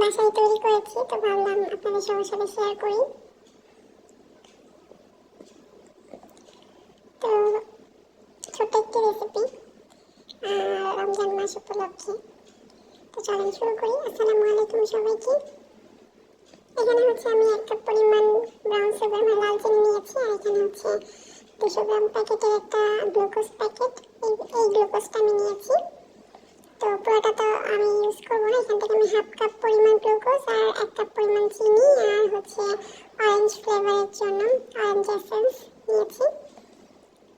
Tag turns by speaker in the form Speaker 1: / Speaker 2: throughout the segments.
Speaker 1: বাসায় তৈরি করেছি, তো ভাবলাম আপনাদের সবার সাথে শেয়ার করি। তো ছোট্ট একটি রেসিপি রমজান মাস উপলক্ষে। তো চলেন শুরু করি। আসসালামু আলাইকুম সবাইকে। এখানে হচ্ছে আমি এক কাপ পরিমাণ ব্রাউন সুগার মানে লাল চিনি নিয়েছি, আর এখানে হচ্ছে দুশো গ্রাম প্যাকেটের একটা গ্লুকোজ প্যাকেট এই গ্লুকোজটা আমি নিয়েছি। তো পুরোটা তো আমি ইউজ করব না। এখান থেকে আমি হাফ কাপ পরিমাণ গ্লুকোজ আর এক কাপ পরিমাণ চিনি আর হচ্ছে অরেঞ্জ ফ্লেভারের জন্য অরেঞ্জ এসেন্স নিয়েছি।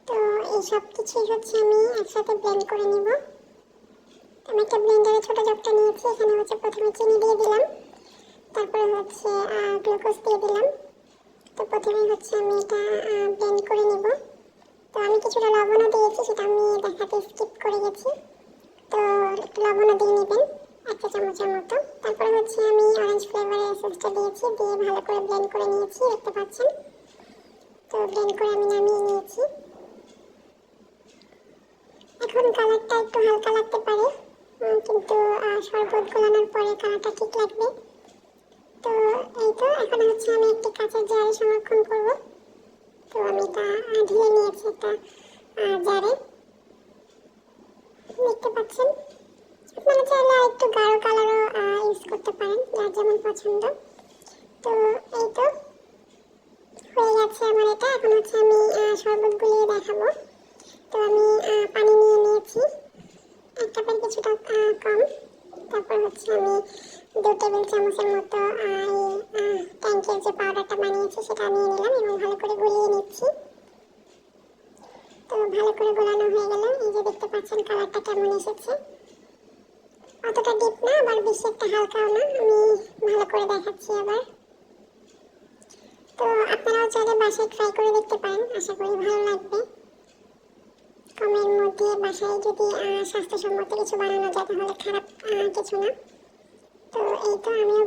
Speaker 1: তো এই সব কিছুই হচ্ছে আমি একসাথে ব্লেন্ড করে নিব। আমি একটা ব্লেন্ডারে ছোটো জগটা নিয়েছি, এখানে হচ্ছে প্রথমে চিনি দিয়ে দিলাম, তারপরে হচ্ছে গ্লুকোজ দিয়ে দিলাম। তো প্রথমে হচ্ছে আমি এটা ব্লেন্ড করে নিব। তো আমি কিছুটা লবণও দিয়েছি, সেটা আমি দেখাতে স্কিপ করে গেছি। একটু লবণও দিয়ে নেবেন এক চা চামচের মতো। তারপরে হচ্ছে আমি অরেঞ্জ ফ্লেভারের এসেন্সটা দিয়েছি দিয়ে ভালো করে ব্লেন্ড করে নিয়েছি দেখতে পাচ্ছেন? তো ব্লেন্ড করে আমি নামিয়ে নিয়েছি। এখন কালারটা একটু হালকা লাগতে পারে কিন্তু শরবত গোলানোর পরে কালারটা ঠিক লাগবে। তো এই তো এখন হচ্ছে আমি একটি কাঁচের জারে সংরক্ষণ করব। তো আমি আহ, ঢেলে নিয়েছি একটা জারে। দেখতে পাচ্ছেন? আপনারা চাইলে আর একটু গাঢ় কালারও ইউজ করতে পারেন, যার যেমন পছন্দ। তো এই তো হয়ে গেছে আমার এটা। এখন হচ্ছে আমি শরবত গুলিয়ে দেখাবো। তো আমি পানি নিয়ে নিয়েছি। এক কাপের কিছুটা কম। তারপর হচ্ছে আমি দু টেবিল চামচের মতো এই ট্যাঙ্কের যে পাউডারটা বানিয়েছি সেটা নিয়ে নিলাম এবং ভালো করে গুলিয়ে নিচ্ছি। তো ভালো করে গোলানো হয়ে গেল। এই যে দেখতে পাচ্ছেন কালারটা কেমন এসেছে। অতটা ডিপ না, আবার বেশি একটা হালকাও না, আমি ভালো করে দেখাচ্ছি আবার। তো আপনারাও চাইলে বাসায় ট্রাই করে দেখতে পারেন, আশা করি ভালো লাগবে। কমের মধ্যে বাসায় যদি স্বাস্থ্যসম্মত কিছু বানানো যায়, তাহলে খারাপ কিছু না। তো এই তো আমিও